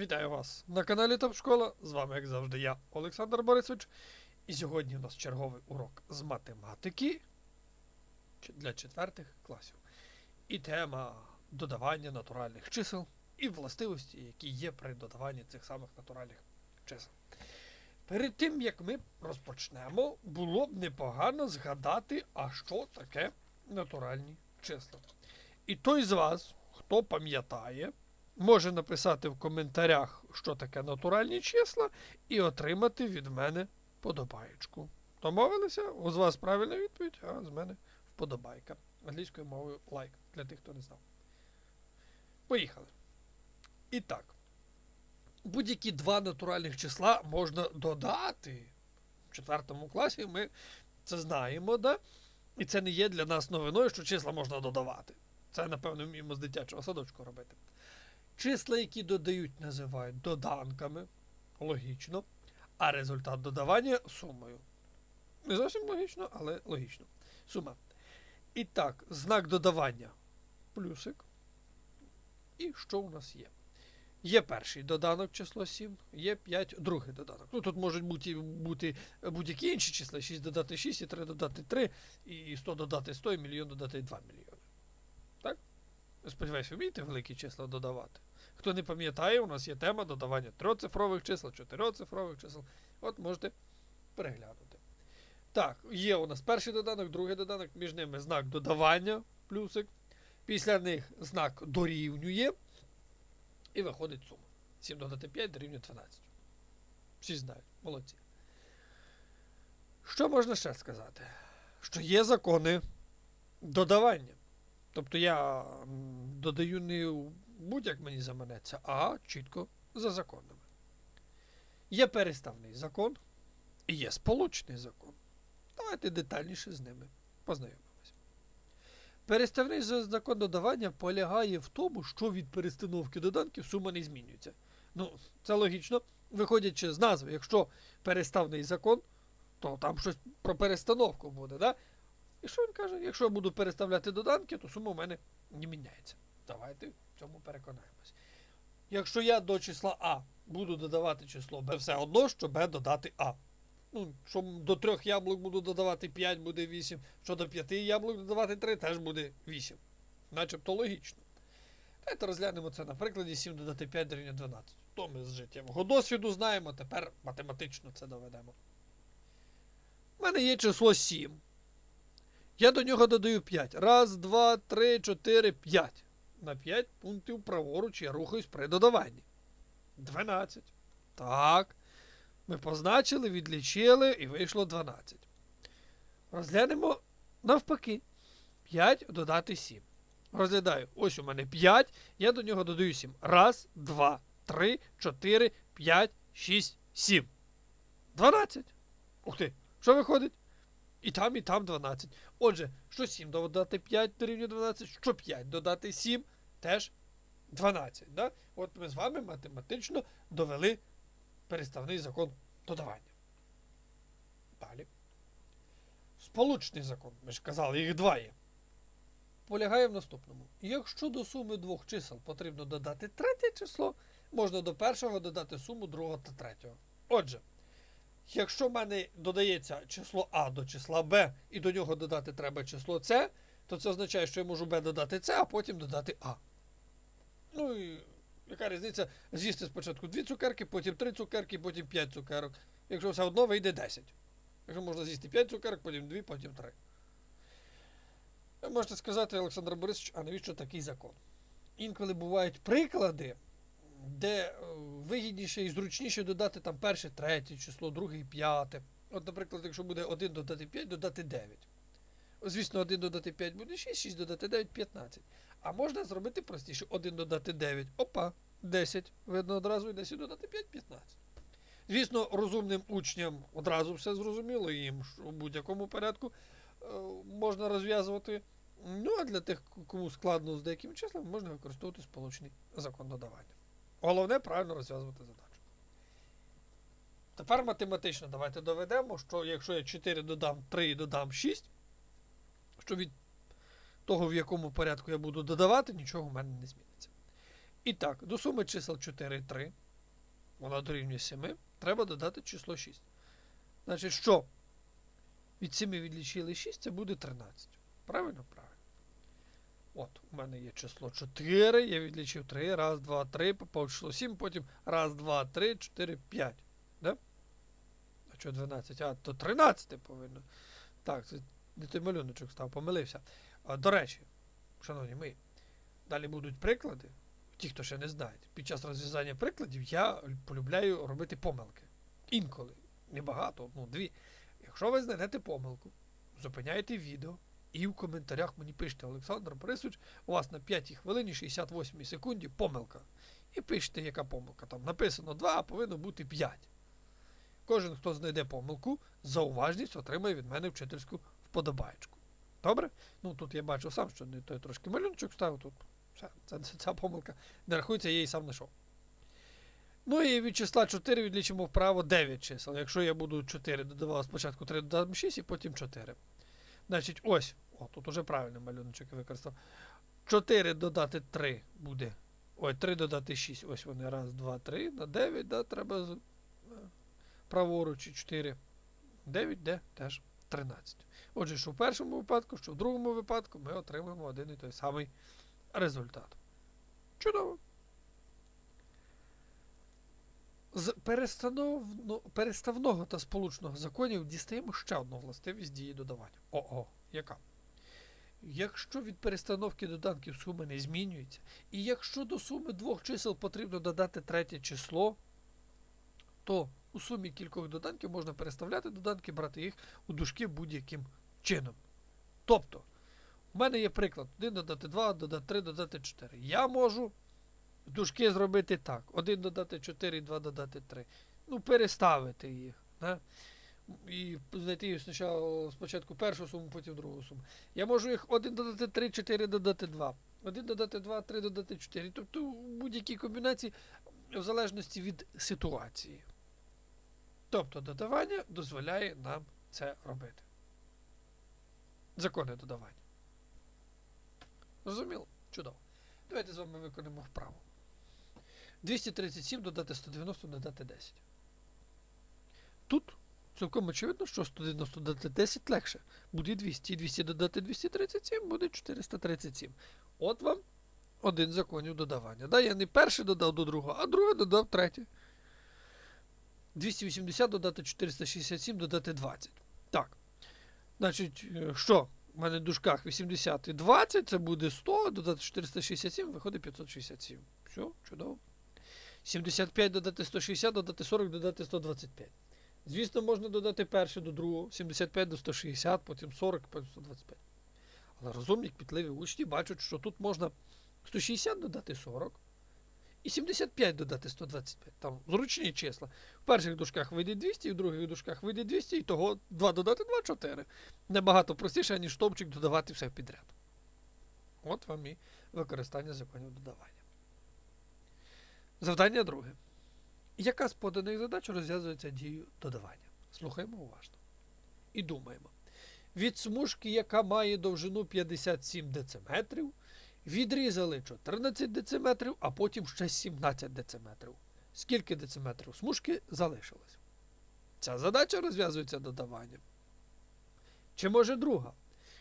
Вітаю вас на каналі Топ Школа. З вами, як завжди, я, Олександр Борисович. І сьогодні у нас черговий урок з математики для четвертих класів. І тема додавання натуральних чисел і властивості, які є при додаванні цих самих натуральних чисел. Перед тим, як ми розпочнемо, було б непогано згадати, а що таке натуральні числа. І той з вас, хто пам'ятає, може написати в коментарях, що таке натуральні числа, і отримати від мене подобаєчку. Домовилися? У вас правильна відповідь, а з мене вподобайка. Англійською мовою лайк для тих, хто не знав. Поїхали. І так. Будь-які два натуральних числа можна додати. В четвертому класі ми це знаємо, да? І це не є для нас новиною, що числа можна додавати. Це, напевно, вміємо з дитячого садочку робити. Числа, які додають, називають доданками. Логічно. А результат додавання сумою. Не зовсім логічно, але логічно. Сума. І так, знак додавання плюсик. І що у нас є? Є перший доданок число 7, є 5 другий доданок. Ну тут можуть бути, бути будь-які інші числа: 6 додати 6, і 3 додати 3, і 100 додати 100, і мільйон додати 2 мільйони. Так? Сподіваюся, вмієте великі числа додавати. Хто не пам'ятає, у нас є тема додавання трьоцифрових чисел, чотирьоцифрових чисел. От можете переглянути. Так, є у нас перший доданок, другий доданок, між ними знак додавання, плюсик. Після них знак дорівнює. І виходить сума. 7 додати 5 дорівнює 12. Всі знають, молодці. Що можна ще сказати? Що є закони додавання. Тобто я додаю не будь-як мені заманеться, а чітко за законами. Є переставний закон і є сполучний закон. Давайте детальніше з ними познайомимося. Переставний закон додавання полягає в тому, що від перестановки доданків сума не змінюється. Ну, це логічно. Виходячи з назви, якщо переставний закон, то там щось про перестановку буде, да? І що він каже? Якщо я буду переставляти доданки, то сума у мене не міняється. Давайте цьому переконаємось. Якщо я до числа А буду додавати число Б, все одно, що Б додати А. Ну, що до трьох яблук буду додавати 5, буде 8. Що до п'яти яблук додавати 3, теж буде 8. Начебто логічно. Давайте розглянемо це на прикладі 7 додати 5 дорівнює 12. То ми з життєвого досвіду знаємо, тепер математично це доведемо. У мене є число 7. Я до нього додаю 5. Раз, два, три, чотири, 5. На 5 пунктів праворуч я рухаюсь при додаванні. 12. Так. Ми позначили, відлічили і вийшло 12. Розглянемо навпаки. 5 додати 7. Розглядаю. Ось у мене 5. Я до нього додаю 7. Раз, два, три, чотири, п'ять, шість, сім. 12. Ух ти. Що виходить? І там, і там 12. Отже, що 7 додати 5 дорівнює 12, що 5 додати 7 теж 12. Да? От ми з вами математично довели переставний закон додавання. Далі. Сполучний закон. Ми ж казали, їх два є. Полягає в наступному. Якщо до суми двох чисел потрібно додати третє число, можна до першого додати суму другого та третього. Отже, якщо в мене додається число А до числа Б, і до нього додати треба число С, то це означає, що я можу Б додати С, а потім додати А. Ну і яка різниця з'їсти спочатку дві цукерки, потім три цукерки, потім 5 цукерок. Якщо все одно вийде 10. Якщо можна з'їсти 5 цукерок, потім 2, потім 3. Ви можете сказати, Олександр Борисович, а навіщо такий закон? Інколи бувають приклади, де е, вигідніше і зручніше додати там перше, третє число, друге, п'яте. От, наприклад, якщо буде 1 додати 5, додати 9. Звісно, 1 додати 5 буде 6, 6 додати 9 15. А можна зробити простіше 1 додати 9. Опа, 10. Видно одразу і 10 додати 5 15. Звісно, розумним учням одразу все зрозуміло, їм у будь-якому порядку е, можна розв'язувати. Ну, а для тих, кому складно з деякими числами, можна використовувати сполучний закон додавання. Головне правильно розв'язувати задачу. Тепер математично давайте доведемо, що якщо я 4 додам 3 і додам 6, що від того, в якому порядку я буду додавати, нічого в мене не зміниться. І так, до суми чисел 4 і 3 вона дорівнює 7, треба додати число 6. Значить, що? Від 7 відлічили 6, це буде 13. Правильно? Правильно. От, у мене є число 4, я відлічив 3, раз, два, три, попав число 7, потім раз, два, три, 4, 5. Да? А що 12? А, то 13 повинно. Так, це не той малюночок став, помилився. А, до речі, шановні мої, далі будуть приклади. Ті, хто ще не знають, під час розв'язання прикладів я полюбляю робити помилки. Інколи. Небагато, одну, дві. Якщо ви знайдете помилку, зупиняєте відео і в коментарях мені пишете Олександр Борисович, у вас на 5 хвилині 68 секунді помилка. І пишете, яка помилка. Там написано 2, а повинно бути 5. Кожен, хто знайде помилку, за уважність отримає від мене вчительську вподобаєчку. Добре? Ну тут я бачу сам, що не той трошки малюнчик ставив тут. Все, це, це, ця помилка не рахується, я її сам знайшов. Ну і від числа 4 відлічимо вправо 9 чисел. Якщо я буду 4 додавав спочатку 3 додам 6 і потім 4. Значить, ось. О, тут уже правильний малюночок використав. 4 додати 3 буде. Ой, 3 додати 6. Ось вони. Раз, два, три. На 9, да, треба е, праворуч і 4. 9, де теж 13. Отже, що в першому випадку, що в другому випадку ми отримаємо один і той самий результат. Чудово. З перестановно, переставного та сполучного законів дістаємо ще одну властивість дії додавання. Ого, яка? Якщо від перестановки доданків суми не змінюється, і якщо до суми двох чисел потрібно додати третє число, то у сумі кількох доданків можна переставляти доданки, брати їх у дужки будь-яким чином. Тобто, у мене є приклад: 1 додати 2, додати 3, додати 4. Я можу дужки зробити так: 1 додати 4, 2 додати 3. Ну, переставити їх. Да? І знайти спочатку, спочатку першу суму, потім другу суму. Я можу їх 1 додати 3, 4 додати 2. 1 додати 2, 3 додати 4. Тобто в будь-якій комбінації в залежності від ситуації. Тобто додавання дозволяє нам це робити. Закони додавання. Зрозуміло? Чудово. Давайте з вами виконаємо вправу. 237 додати 190 додати 10. Тут цілком очевидно, що 190 додати 10 легше. Буде 200. І 200 додати 237 буде 437. От вам один законів додавання. Да, я не перший додав до другого, а другий додав третє. 280 додати 467 додати 20. Так. Значить, е, що? У мене в дужках 80 і 20, це буде 100, додати 467, виходить 567. Все, чудово. 75 додати 160, додати 40, додати 125. Звісно, можна додати перше до другого, 75 до 160, потім 40, потім 125. Але розумні, кмітливі учні бачать, що тут можна 160 додати 40 і 75 додати 125. Там зручні числа. В перших дужках вийде 200, в других дужках вийде 200, і того 2 додати 2 4. Набагато простіше, ніж стовпчик додавати все підряд. От вам і використання законів додавання. Завдання друге. Яка з поданих задач розв'язується дією додавання? Слухаємо уважно. І думаємо. Від смужки, яка має довжину 57 дециметрів, відрізали 14 дециметрів, а потім ще 17 дециметрів. Скільки дециметрів смужки залишилось? Ця задача розв'язується додаванням. Чи може друга?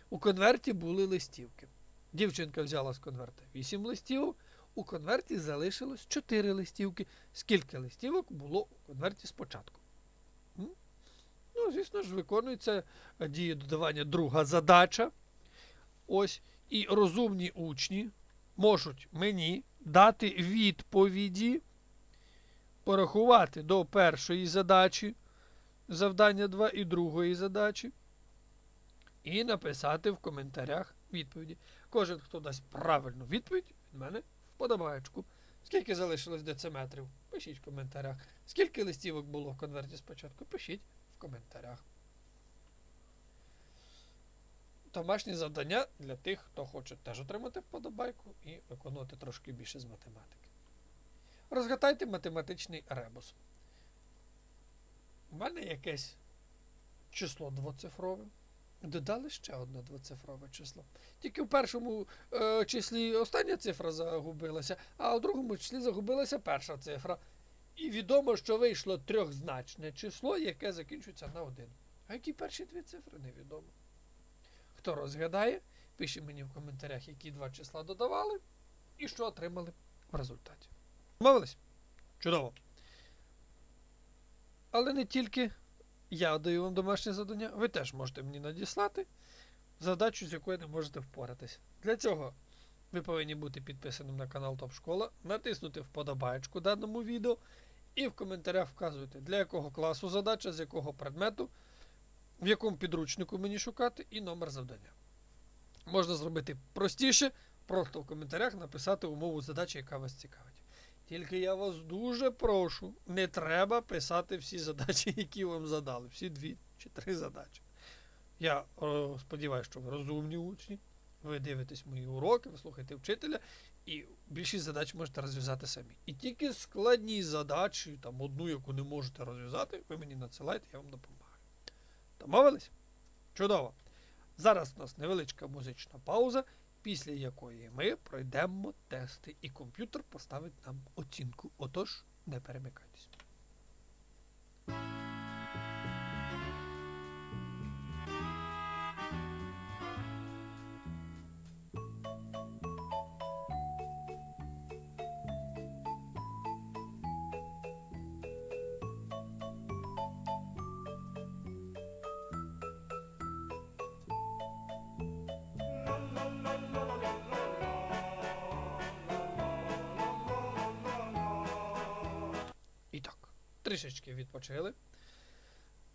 У конверті були листівки. Дівчинка взяла з конверта 8 листівок, у конверті залишилось 4 листівки. Скільки листівок було у конверті спочатку? Ну, звісно ж, виконується е, діє додавання друга задача. Ось. І розумні учні можуть мені дати відповіді, порахувати до першої задачі, завдання 2 і другої задачі, і написати в коментарях відповіді. Кожен, хто дасть правильну відповідь, від мене вподобаєчку. Скільки залишилось дециметрів? Пишіть в коментарях. Скільки листівок було в конверті спочатку? Пишіть в коментарях. Домашнє завдання для тих, хто хоче теж отримати вподобайку і виконувати трошки більше з математики. Розгадайте математичний ребус. У мене якесь число двоцифрове. Додали ще одне двоцифрове число. Тільки в першому е, числі остання цифра загубилася, а у другому числі загубилася перша цифра. І відомо, що вийшло трьохзначне число, яке закінчується на 1. А які перші дві цифри невідомо. Хто розгадає, пише мені в коментарях, які два числа додавали і що отримали в результаті. Домовились? Чудово. Але не тільки я даю вам домашнє завдання, ви теж можете мені надіслати задачу, з якою не можете впоратись. Для цього ви повинні бути підписаним на канал Топ Школа, натиснути вподобаєчку даному відео і в коментарях вказуйте, для якого класу задача, з якого предмету, в якому підручнику мені шукати, і номер завдання. Можна зробити простіше, просто в коментарях написати умову задачі, яка вас цікавить. Тільки я вас дуже прошу, не треба писати всі задачі, які вам задали, всі дві чи три задачі. Я сподіваюся, що ви розумні учні, ви дивитесь мої уроки, ви слухаєте вчителя, і більшість задач можете розв'язати самі. І тільки складні задачі, там одну, яку не можете розв'язати, ви мені надсилайте, я вам допомагаю. Домовились? Чудово. Зараз у нас невеличка музична пауза, після якої ми пройдемо тести, і комп'ютер поставить нам оцінку. Отож, не перемикайтесь. Трішечки відпочили.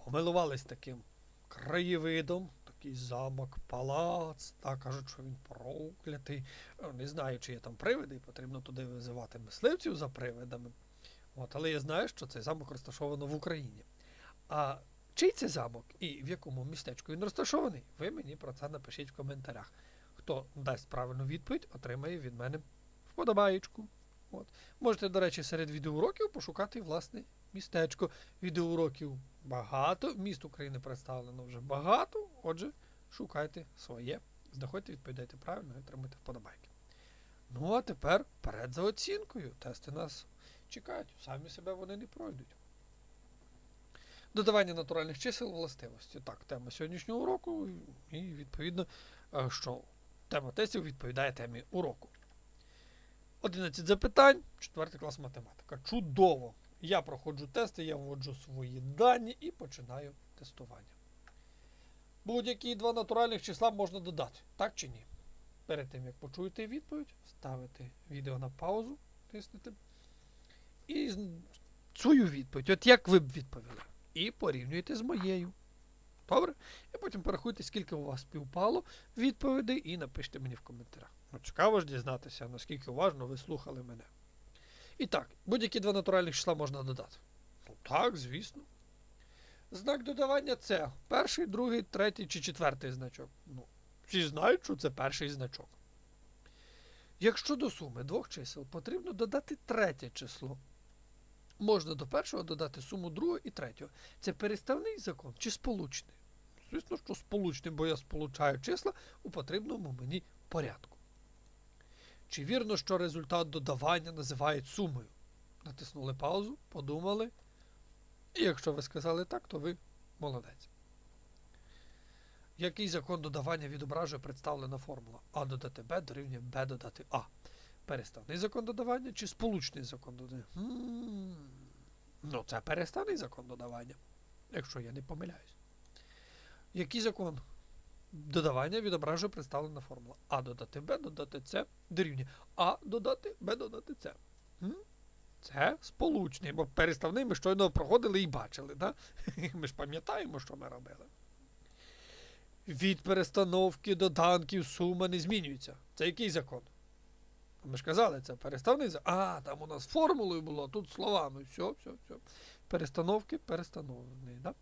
Помилувались таким краєвидом, такий замок, палац, та кажуть, що він проклятий. Е, Не знаю, чи є там привиди, потрібно туди визивати мисливців за привидами. От, але я знаю, що цей замок розташовано в Україні. А чий це замок і в якому містечку він розташований, ви мені про це напишіть в коментарях. Хто дасть правильну відповідь, отримає від мене вподобаєчку. От. Можете, до речі, серед відеоуроків пошукати власне містечко. Відеоуроків багато, міст України представлено вже багато. Отже, шукайте своє, знаходьте, відповідайте правильно і отримайте вподобайки. Ну, а тепер вперед за оцінкою. Тести нас чекають, самі себе вони не пройдуть. Додавання натуральних чисел властивості. Так, тема сьогоднішнього уроку, і відповідно, е, що тема тестів відповідає темі уроку. 11 запитань, 4 клас математика. Чудово! Я проходжу тести, я вводжу свої дані і починаю тестування. Будь-які два натуральних числа можна додати, так чи ні? Перед тим, як почуєте відповідь, ставите відео на паузу, тиснете. І свою відповідь, от як ви б відповіли. І порівнюєте з моєю. Добре? І потім порахуйте, скільки у вас співпало відповідей, і напишіть мені в коментарях. Ну, цікаво ж дізнатися, наскільки уважно ви слухали мене. І так, будь-які два натуральних числа можна додати. Ну так, звісно. Знак додавання це перший, другий, третій чи четвертий значок. Ну, всі знають, що це перший значок. Якщо до суми двох чисел потрібно додати третє число, можна до першого додати суму другого і третього. Це переставний закон чи сполучний? Звісно, що сполучний, бо я сполучаю числа у потрібному мені порядку. Чи вірно, що результат додавання називають сумою? Натиснули паузу, подумали. І якщо ви сказали так, то ви молодець. Який закон додавання відображує представлена формула? А додати Б дорівнює Б додати А. Переставний закон додавання чи сполучний закон додавання? Хм, Ну, це переставний закон додавання, якщо я не помиляюсь. Який закон додавання відображує представлена формула? А додати Б додати С дорівнює А додати Б додати С. Це сполучний, бо переставний ми щойно проходили і бачили. Да? Ми ж пам'ятаємо, що ми робили. Від перестановки доданків сума не змінюється. Це який закон? Ми ж казали, це переставний закон. А, там у нас формулою було, тут словами. Все, все, все. Перестановки перестановлений. Да?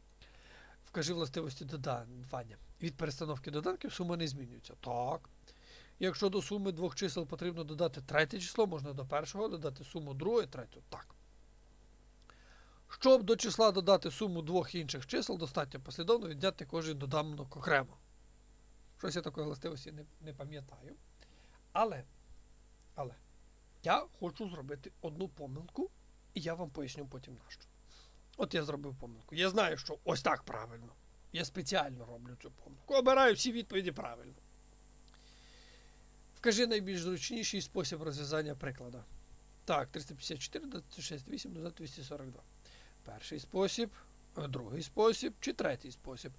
Вкажи властивості додавання. Від перестановки доданків сума не змінюється. Так. Якщо до суми двох чисел потрібно додати третє число, можна до першого додати суму другого і третього. Так. Щоб до числа додати суму двох інших чисел, достатньо послідовно відняти кожен доданок окремо. Щось я такої властивості не, не пам'ятаю. Але, але я хочу зробити одну помилку І я вам поясню потім нащо. От я зробив помилку. Я знаю, що ось так правильно. Я спеціально роблю цю помилку. Обираю всі відповіді правильно. Вкажи найбільш зручніший спосіб розв'язання приклада. Так, 354 додати 68 додати 242. Перший спосіб, е, другий спосіб чи третій спосіб.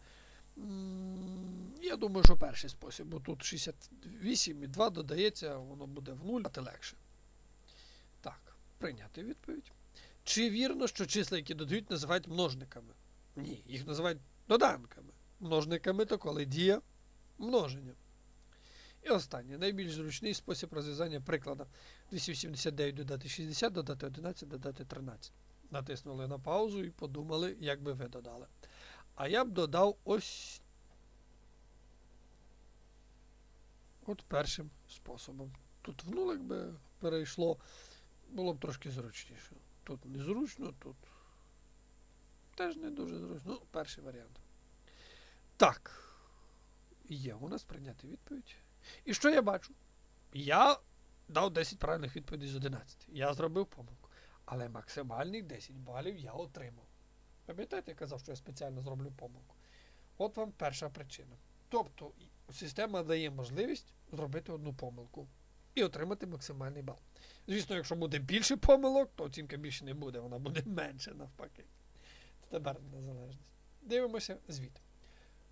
Я думаю, що перший спосіб, бо тут 68 і 2 додається, воно буде в 0, а легше. Так, прийняти відповідь. Чи вірно, що числа, які додають, називають множниками? Ні, їх називають доданками. Множниками то коли дія множення. І останнє, найбільш зручний спосіб розв'язання приклада. 289 додати 60, додати 11, додати 13. Натиснули на паузу і подумали, як би ви додали. А я б додав ось от першим способом. Тут в нулик би перейшло, було б трошки зручніше. Тут незручно, тут теж не дуже зручно. Ну, перший варіант. Так. Є у нас прийняти відповідь. І що я бачу? Я дав 10 правильних відповідей з 11. Я зробив помилку. Але максимальний 10 балів я отримав. Пам'ятаєте, я казав, що я спеціально зроблю помилку. От вам перша причина. Тобто система дає можливість зробити одну помилку і отримати максимальний бал. Звісно, якщо буде більше помилок, то оцінка більше не буде, вона буде менше навпаки. Тепер незалежність. Дивимося звіт.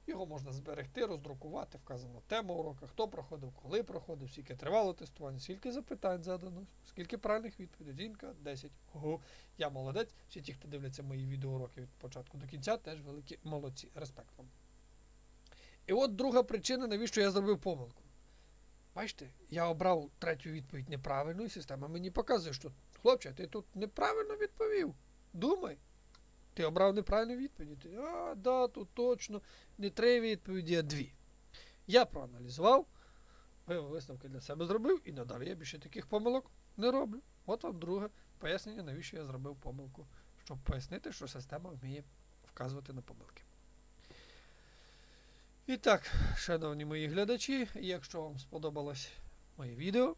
Його можна зберегти, роздрукувати, вказана тема урока, хто проходив, коли проходив, скільки тривало тестування, скільки запитань задано, скільки правильних відповідей. Оцінка 10. Ого, я молодець. Всі ті, хто дивляться мої відеоуроки від початку до кінця, теж великі молодці. Респект вам. І от друга причина, навіщо я зробив помилку. Бачите, я обрав третю відповідь неправильну, і система мені показує, що хлопче, ти тут неправильно відповів. Думай. Ти обрав неправильну відповідь. Ти, а, да, тут точно не три відповіді, а дві. Я проаналізував, висновки для себе зробив, і надалі я більше таких помилок не роблю. От вам друге пояснення, навіщо я зробив помилку. Щоб пояснити, що система вміє вказувати на помилки. І так, шановні мої глядачі, якщо вам сподобалось моє відео,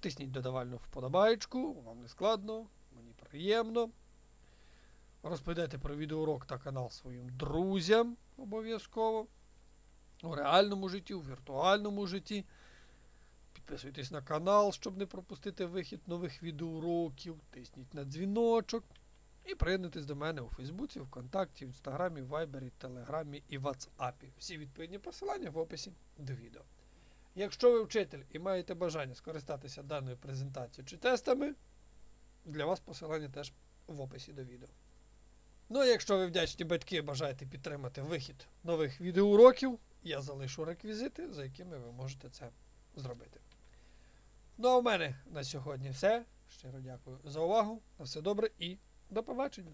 тисніть додавальну вподобаєчку, вам не складно, мені приємно. Розповідайте про відеоурок та канал своїм друзям обов'язково. У реальному житті, у віртуальному житті. Підписуйтесь на канал, щоб не пропустити вихід нових відеоуроків. Тисніть на дзвіночок. І приєднуйтесь до мене у Фейсбуці, ВКонтакті, в Інстаграмі, Вайбері, Телеграмі і Ватсапі. Всі відповідні посилання в описі до відео. Якщо ви вчитель і маєте бажання скористатися даною презентацією чи тестами, для вас посилання теж в описі до відео. Ну а якщо ви вдячні батьки бажаєте підтримати вихід нових відеоуроків, я залишу реквізити, за якими ви можете це зробити. Ну а в мене на сьогодні все. Щиро дякую за увагу. На все добре і до побачення.